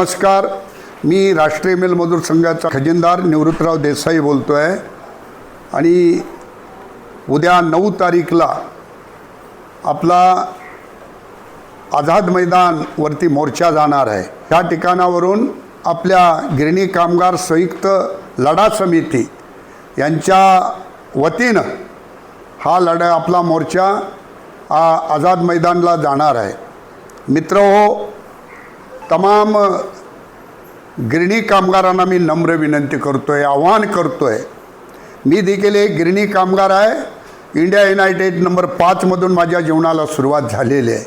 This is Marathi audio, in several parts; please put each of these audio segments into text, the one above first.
नमस्कार. मी राष्ट्रीय मेल मजूर संघाचा खजिनदार निवृत्तराव देसाई बोलतो आहे आणि उद्या नऊ तारीखला आपला आझाद मैदानवरती मोर्चा जाणार आहे. त्या ठिकाणावरून आपल्या गिरणी कामगार संयुक्त लढा समिती यांच्या वतीनं हा लढा आपला मोर्चा आझाद मैदानला जाणार आहे. मित्र हो तमाम गिरणी कामगारांना मी नम्र विनंती करतो आहे आव्हान करतो आहे मी देखील एक गिरणी कामगार आहे. इंडिया युनायटेड नंबर पाचमधून माझ्या जीवनाला सुरुवात झालेली आहे.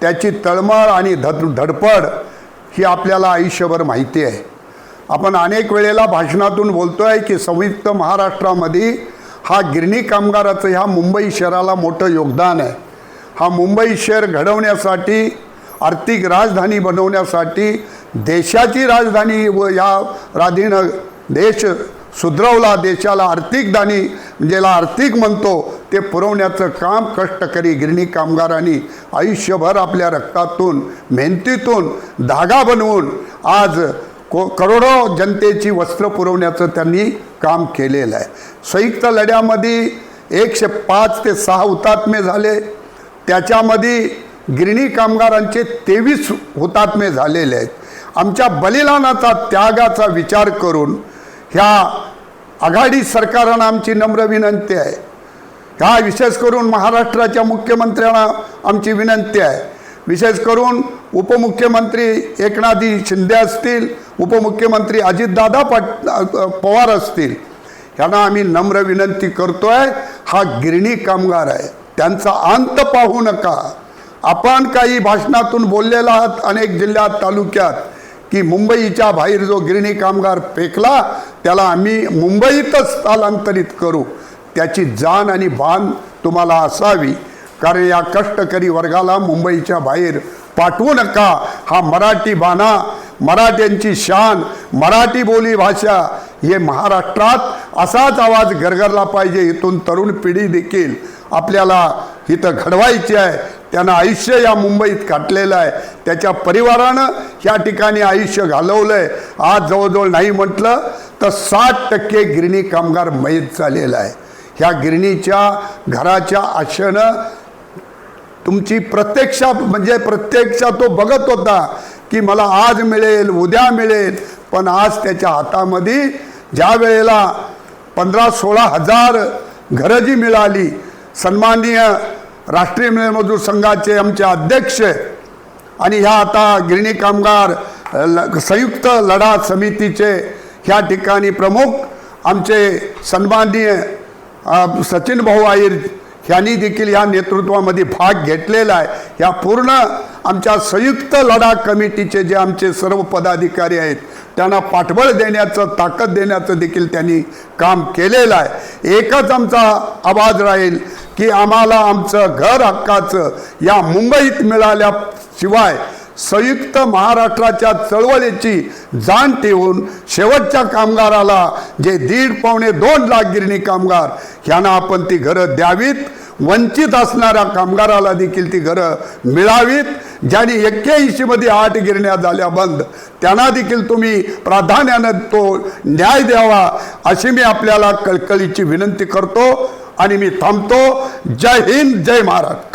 त्याची तळमळ आणि धड धडपड ही आपल्याला आयुष्यभर माहिती आहे. आपण अनेक वेळेला भाषणातून बोलतो आहे की संयुक्त महाराष्ट्रामध्ये हा गिरणी कामगाराचं ह्या मुंबई शहराला मोठं योगदान आहे. हा मुंबई शहर घडवण्यासाठी आर्थिक राजधानी बनवण्यासाठी देशाची राजधानी व या राधीनं देश सुधरवला देशाला आर्थिक दानी ज्याला आर्थिक म्हणतो ते पुरवण्याचं काम कष्टकरी गिरणी कामगारांनी आयुष्यभर आपल्या रक्तातून मेहनतीतून धागा बनवून आज को करोडो जनतेची वस्त्र पुरवण्याचं त्यांनी काम केलेलं आहे. संयुक्त लढ्यामध्ये एकशे पाच ते सहा हुतात्मे झाले. त्याच्यामध्ये गिरणी कामगारांचे तेवीस हुतात्मे झालेले आहेत. आमच्या बलिदानाचा त्यागाचा विचार करून ह्या आघाडी सरकारांना आमची नम्र विनंती आहे. ह्या विशेष करून महाराष्ट्राच्या मुख्यमंत्र्यांना आमची विनंती आहे. विशेष करून उपमुख्यमंत्री एकनाथजी शिंदे असतील उपमुख्यमंत्री अजितदादा पट पवार असतील ह्यांना आम्ही नम्र विनंती करतो आहे हा गिरणी कामगार आहे. त्यांचा अंत पाहू नका. आपण काही भाषणातून बोललेला आहात अनेक जिल्ह्यात तालुक्यात की मुंबईच्या बाहेर जो गिरणी कामगार फेकला त्याला आम्ही मुंबईतच स्थलांतरित करू. त्याची जाण आणि बाण तुम्हाला असावी कारण या कष्टकरी वर्गाला मुंबईच्या बाहेर पाठवू नका. हा मराठी बाणा मराठ्यांची शान मराठी बोली भाषा हे महाराष्ट्रात असाच आवाज गरगरला पाहिजे. इथून तरुण पिढी देखील आपल्याला इथं घडवायची आहे. त्यानं आयुष्य या मुंबईत काटलेलं आहे. त्याच्या परिवारानं या ठिकाणी आयुष्य घालवलं आहे आज जवळजवळ नाही म्हटलं तर साठ टक्के गिरणी कामगार मयत झालेला आहे. ह्या गिरणीच्या घराच्या आशेनं तुमची प्रत्यक्षा म्हणजे प्रत्यक्षा तो बघत होता की मला आज मिळेल उद्या मिळेल पण आज त्याच्या हातामध्ये ज्या वेळेला पंधरा सोळा हजार घरं जी मिळाली सन्माननीय राष्ट्रीय मिळमजूर संघाचे आमचे अध्यक्ष आणि ह्या आता गिरणी कामगार ल- संयुक्त लढा समितीचे ह्या ठिकाणी प्रमुख आमचे सन्माननीय सचिन भाऊ आईर ह्यांनी देखील या नेतृत्वामध्ये भाग घेतलेला आहे. या पूर्ण आमच्या संयुक्त लढा कमिटीचे जे आमचे सर्व पदाधिकारी आहेत त्यांना पाठबळ देण्याचं ताकद देण्याचं देखील त्यांनी काम केलेलं आहे. एकच आमचा आवाज राहील की आम्हाला आमचं घर हक्काचं या मुंबईत मिळाल्याशिवाय संयुक्त महाराष्ट्राच्या चळवळीची जाण ठेवून शेवटच्या कामगाराला जे दीड पावणे दोन लाख गिरणी कामगार ह्यांना आपण ती घरं द्यावीत. वंचित असणाऱ्या कामगाराला देखील ती घरं मिळावीत. ज्यांनी एक्क्याऐंशीमध्ये आठ गिरण्या झाल्या बंद त्यांना देखील तुम्ही प्राधान्यानं तो न्याय द्यावा अशी मी आपल्याला कळकळीची विनंती करतो. आणि मी थांबतो. जय हिंद जय महाराष्ट्र.